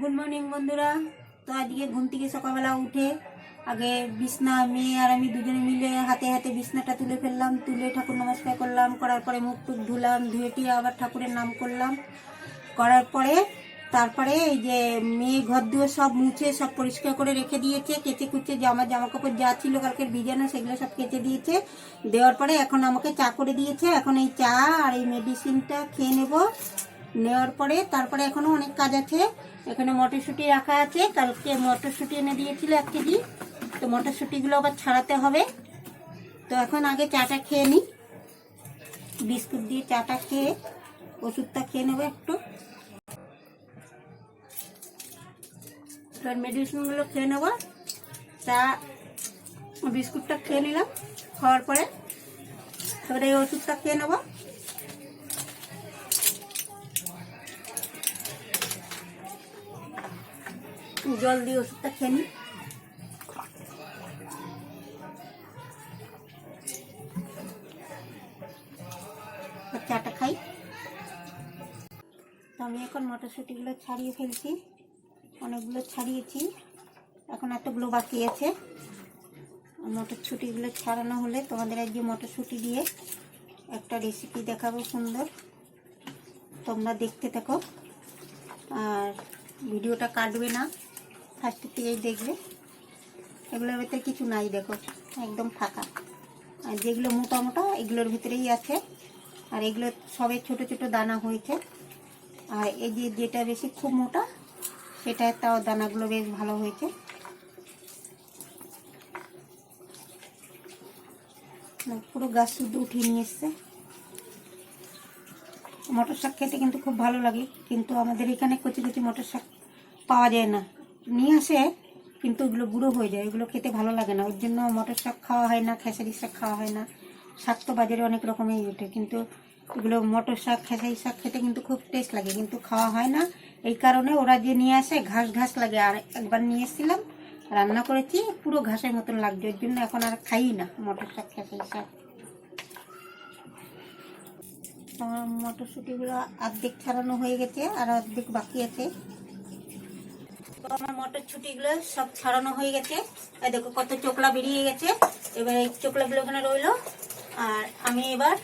Good morning বন্ধুরা। তো আজকে ঘুম থেকে সকালবেলা উঠে আগে বিছনা, মেয়ে আর আমি দুজনে মিলে হাতে হাতে বিছনাটা তুলে ফেললাম, তুলে ঠাকুর নমস্কার করলাম, করার পরে মুখ টুক ধুলাম, ধুয়ে টুয়ে আবার ঠাকুরের নাম করলাম। করার পরে তারপরে এই যে মেয়ে ঘর দুয়ার সব মুছে, সব পরিষ্কার করে রেখে দিয়েছে, কেচে কুচে জামা জামা কাপড় যা ছিল কালকে ভিজানো সেগুলো সব কেচে দিয়েছে। দেওয়ার পরে এখন আমাকে চা করে দিয়েছে। এখন এই চা আর এই মেডিসিনটা খেয়ে নেব। নেওয়ার পরে তারপরে এখনও অনেক কাজ আছে। এখানে মটরশুঁটি রাখা আছে। কালকে মটরশুঁটি এনে দিয়েছিল এক কেজি। তো মটরশুঁটিগুলো আবার ছাড়াতে হবে। তো এখন আগে চাটা খেয়ে নিই। বিস্কুট দিয়ে চাটা খেয়ে, ওষুধটা খেয়ে নেব একটু। মেডিসিনগুলো খেয়ে নেব। চা বিস্কুটটা খেয়ে নিলাম খাওয়ার পরে। এবার এই ওষুধটা খেয়ে নেব। জল দিয়ে ওষুধটা খেয়ে নিই। চাটা খাই। আমি এখন মটরশুঁটিগুলো ছাড়িয়ে ফেলছি। অনেকগুলো ছাড়িয়েছি। এখন এতগুলো বাকি আছে। মটরশুঁটিগুলো ছাড়ানো হলে তোমাদের আজকে মটরশুঁটি দিয়ে একটা রেসিপি দেখাবো সুন্দর। তোমরা দেখতে থাকো। আর ভিডিওটা কাটবে না। ফার্স্টের থেকেই দেখবে। এগুলোর ভিতরে কিছু নাই, দেখো, একদম ফাঁকা। আর যেগুলো মোটা মোটা, এগুলোর ভিতরেই আছে। আর এগুলো সবে ছোট ছোট দানা হয়েছে। আর এই যে যেটা বেশি খুব মোটা, সেটা তাও দানাগুলো বেশ ভালো হয়েছে। পুরো গাছ শুদ্ধ উঠিয়ে নিয়ে এসছে। মটর শাক খেতে কিন্তু খুব ভালো লাগে, কিন্তু আমাদের এখানে কচি কচি মটর শাক পাওয়া যায় না। নিয়ে আসে, কিন্তু ওগুলো গুঁড়ো হয়ে যায়, ওগুলো খেতে ভালো লাগে না। ওর জন্য মটর শাক খাওয়া হয় না, খেসারি শাক খাওয়া হয় না। শাক তো বাজারে অনেক রকমের ওঠে, কিন্তু এগুলো মটর শাক, খেসারি শাক খেতে কিন্তু খুব টেস্ট লাগে, কিন্তু খাওয়া হয় না। এই কারণে ওরা যে নিয়ে আসে, ঘাস ঘাস লাগে। আর একবার নিয়ে এসেছিলাম, রান্না করেছি, পুরো ঘাসের মতন লাগছে। ওর জন্য এখন আর খাই না মটর শাক, খেসারি শাক। আমার মটরশুঁটিগুলো অর্ধেক ছাড়ানো হয়ে গেছে, আর অর্ধেক বাকি আছে। আমার মটরশুঁটিগুলো সব ছাড়ানো হয়ে গেছে। এই দেখো কত চোকলা বেরিয়ে গেছে। এবার এই চোকলাগুলো ওখানে রইল। আর আমি এবার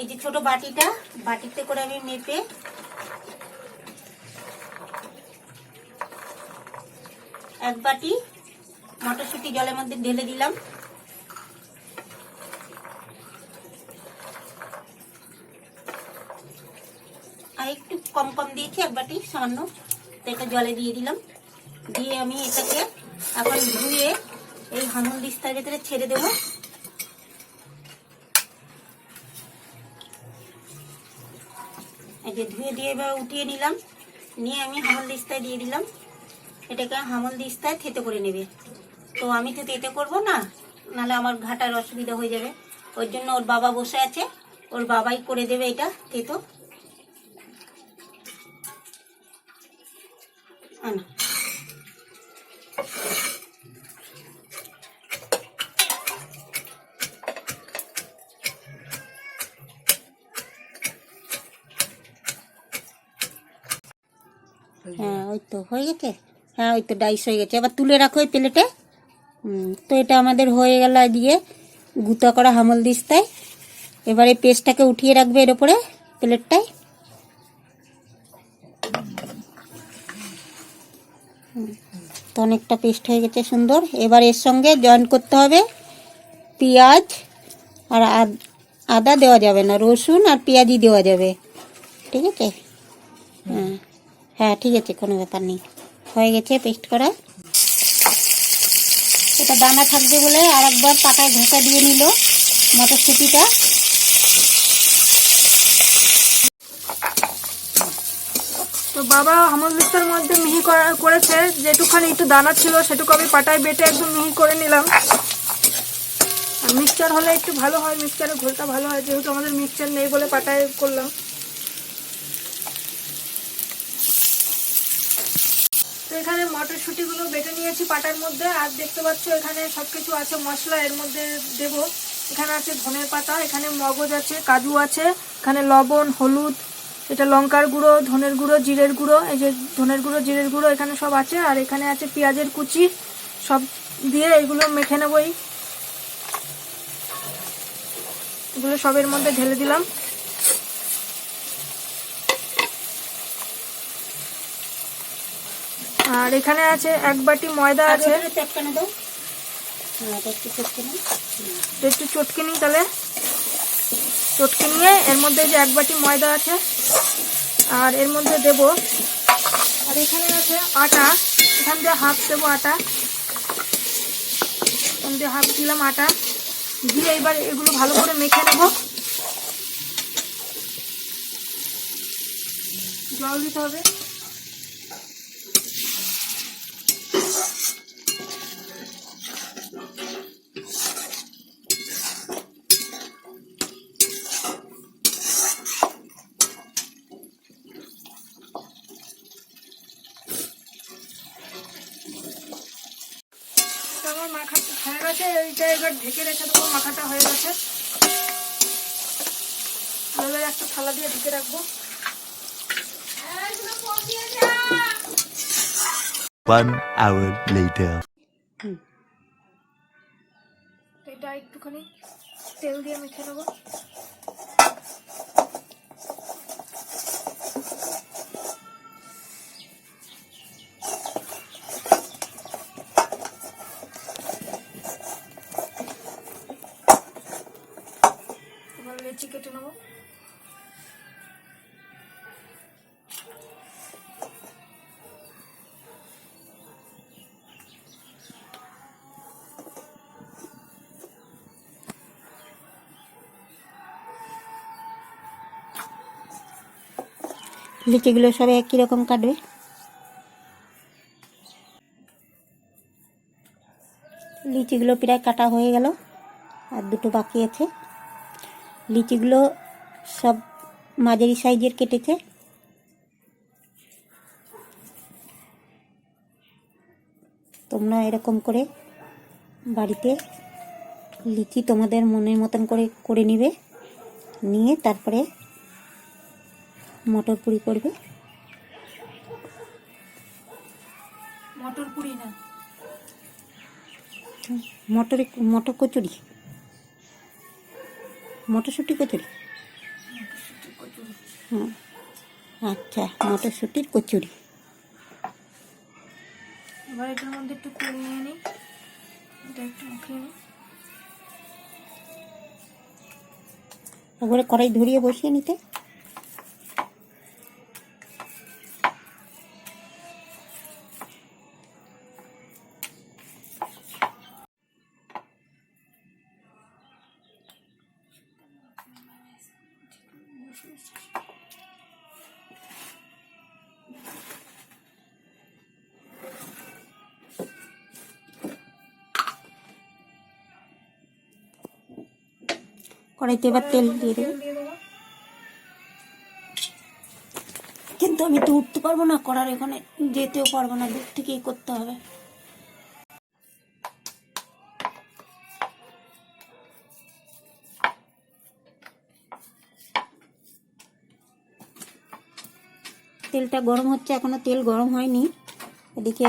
এই যে ছোট বাটিটা, বাটিতে করে আমি মেপে এক বাটি মটরশুঁটি জলের মধ্যে ঢেলে দিলাম। আর একটু কম কম দিয়েছি, এক বাটি সামান্য। এটা জলে দিয়ে দিলাম। দিয়ে আমি এটাকে এখন ধুয়ে এই হামল দিস্তার ভেতরে ছেড়ে দেবো। এই যে ধুয়ে দিয়ে এবার উঠিয়ে নিলাম। নিয়ে আমি হামল দিস্তায় দিয়ে দিলাম। এটাকে হামল দিস্তায় থেতে করে নেবে। তো আমি তো তেতে করব না, নাহলে আমার ঘাটার অসুবিধা হয়ে যাবে। ওর জন্য ওর বাবা বসে আছে, ওর বাবাই করে দেবে এটা তেতো আনা। ওই তো, হয়ে গেছে? হ্যাঁ ওই তো ডাইস হয়ে গেছে। এবার তুলে রাখো ওই প্লেটে। তো এটা আমাদের হয়ে গেল দিয়ে গুঁতা করা হামল দিস্তায় এবার এই পেস্টটাকে উঠিয়ে রাখবে এর ওপরে, প্লেটটায়। তো অনেকটা পেস্ট হয়ে গেছে সুন্দর। এবার এর সঙ্গে জয়েন করতে হবে পেঁয়াজ। আর আদা দেওয়া যাবে না, রসুন আর পেঁয়াজই দেওয়া যাবে। ঠিক আছে? হ্যাঁ। হ্যাঁ ঠিক আছে, কোনো ব্যাপার নেই। হয়ে গেছে, পেস্ট করা। এটা দানা থাকবে বলে আর একবার পাটায় ঘষা দিয়ে নিল মটরশুঁটিটা। তো বাবা হামলদিস্তার মধ্যে মিহি করা- করেছে, যেটুখানি একটু দানা ছিল, সেটুকু আমি পাটায় বেটে একদম মিহি করে নিলাম। আর মিক্সচার হলে একটু ভালো হয়, মিক্সচারের ঘোলটা ভালো হয়, যেহেতু আমাদের মিক্সচার নেই বলে পাটায় করলাম। তো এখানে মটরশুঁটিগুলো বেটে নিয়েছি পাটার মধ্যে, আর দেখতে পাচ্ছ এখানে সব কিছু আছে, মশলা এর মধ্যে দেব। এখানে আছে ধনের পাতা, এখানে মগজ আছে, কাজু আছে, এখানে লবণ, হলুদ, এটা লঙ্কার গুঁড়ো, ধনের গুঁড়ো, জিরের গুঁড়ো, এই যে ধনের গুঁড়ো, জিরের গুঁড়ো এখানে সব আছে, আর এখানে আছে পেঁয়াজের কুচি, সব দিয়ে এগুলো মেখে নেবই। এগুলো সবের মধ্যে ঢেলে দিলাম। আর এখানে আছে এক বাটি ময়দা আছে। হ্যাঁ একটু চটকে নিই তাহলে। চটকে নিয়ে এর মধ্যে যে এক বাটি ময়দা আছে আর এর মধ্যে দেব। আর এখানে আছে আটা। এখান দিয়ে হাফ দেবো আটা। এখান দিয়ে হাফ দিলাম আটা। দিয়ে এবার এগুলো ভালো করে মেখে নেব। জল দিতে হবে এটা আমার মাখা হয়ে গেছে এইটা এবার ঢেকে রেখে দেবো মাখাটা হয়ে গেছে। এবার একটা থালা দিয়ে ঢেকে রাখব। One hour later. এটা একটুখানি তেল দিয়ে মেখে নেব। লিচিগুলো সব একই রকম কাটবে। লিচিগুলো প্রায় কাটা হয়ে গেল, আর দুটো বাকি আছে। লিচিগুলো সব মাঝারি সাইজের কেটেছে। তোমরা এরকম করে বাড়িতে লিচি তোমাদের মনের মতন করে করে নিবে, নিয়ে তারপরে মটর পুরি করবে। মটর পুরি না। মটর মটর কচুরি। মটরশুঁটি কচুরি। হুম। আচ্ছা মটরশুঁটির কচুরি। এবার এটার মধ্যে একটু তেল নিয়ে নিই। এটা একটু মাখিয়ে নিই। একবারে কড়াই ধরিয়ে বসিয়ে নিতে। কড়াইতে এবার তেল দিয়ে দেবে। কিন্তু আমি তো উঠতে পারব না, করার এখানে যেতেও পারব না, দূর থেকেই করতে হবে। তেলটা গরম হচ্ছে এখনও তেল গরম হয়নি। এদিকে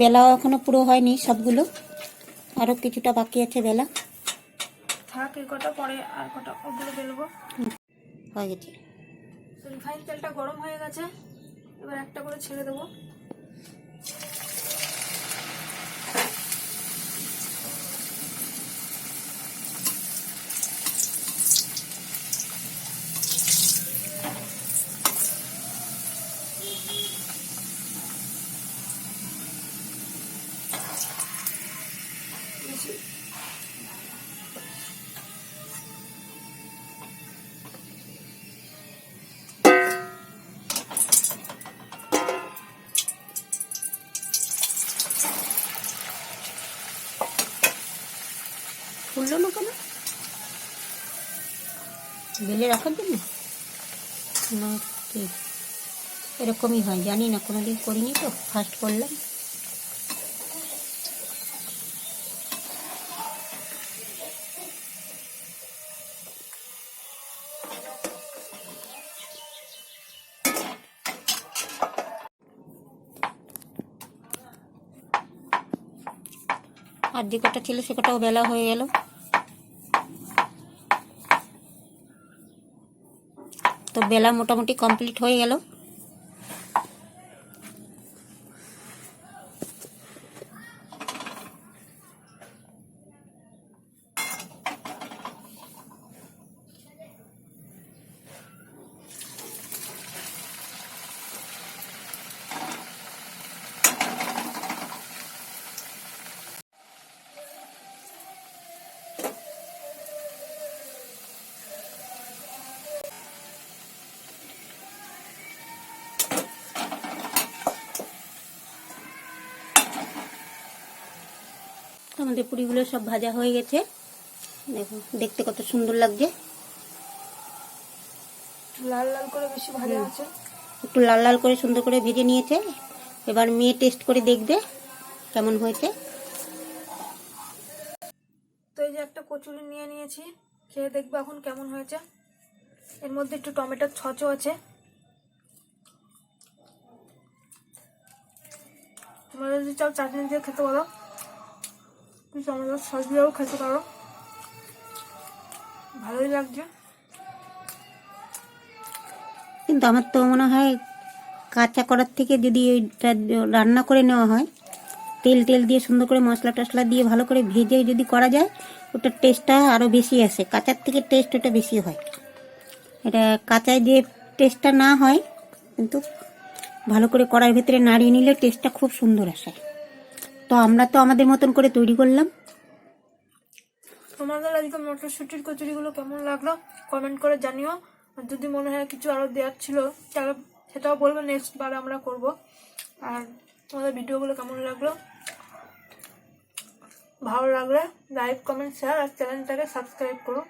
বেলাও এখনও পুরো হয়নি সবগুলো। আরও কিছুটা বাকি আছে বেলা। থাক এই কটা পরে আর কটা ওগুলো বেলবো। হয়ে গেছে। রিফাইন তেলটা গরম হয়ে গেছে এবার একটা করে ছেড়ে দেবো। বেলে রাখার জন্য না ঠিক এরকমই হয়, জানি না কোনো দিন করিনি তো ফার্স্ট করলাম। আর যে কটা ছিল, সে কটাও বেলা হয়ে গেল। তো বেলা মোটামুটি কমপ্লিট হয়ে গেল। আমাদের পুরিগুলো সব ভাজা হয়ে গেছে। দেখো দেখতে কত সুন্দর লাগছে। লাল লাল করে বেশি ভাজা আছে। একটু লাল লাল করে সুন্দর করে ভেজে নিয়েছে। এবার মেয়ে টেস্ট করে দেখবে কেমন হয়েছে। তো এই যে একটা কচুরি নিয়ে নিয়েছি খেয়ে দেখব এখন কেমন হয়েছে। এর মধ্যে একটু টমেটোর ছচও আছে। তোমরা যদি চাও চাটনি দিয়ে খেতে পারো। তুমি টমেটোর সস দিয়েও খেতে পারো। ভালোই লাগছে। কিন্তু আমার তো মনে হয় কাঁচা করার থেকে যদি ওইটা রান্না করে নেওয়া হয়, তেল তেল দিয়ে সুন্দর করে মশলা টশলা দিয়ে ভালো করে ভেজে যদি করা যায়, ওটার টেস্টটা আরও বেশি আসে। কাঁচার থেকে টেস্ট ওটা বেশি হয়। এটা কাঁচায় দিয়ে টেস্টটা না হয়, কিন্তু ভালো করে কড়াইয়ের ভেতরে নাড়িয়ে নিলে টেস্টটা খুব সুন্দর আসে। তো আমরা তো আমাদের মতন করে তৈরি করলাম। তোমাদের আজকে মটরশুটির কচুরিগুলো কেমন লাগল? কমেন্ট করে জানিও। আর যদি মনে হয় কিছু আরও দেওয়ার ছিল, তাহলে সেটাও বলবে নেক্সট বার আমরা করব। আর তোমাদের ভিডিওগুলো কেমন লাগল? ভালো লাগলে লাইক কমেন্ট শেয়ার আর চ্যানেলটাকে সাবস্ক্রাইব করো।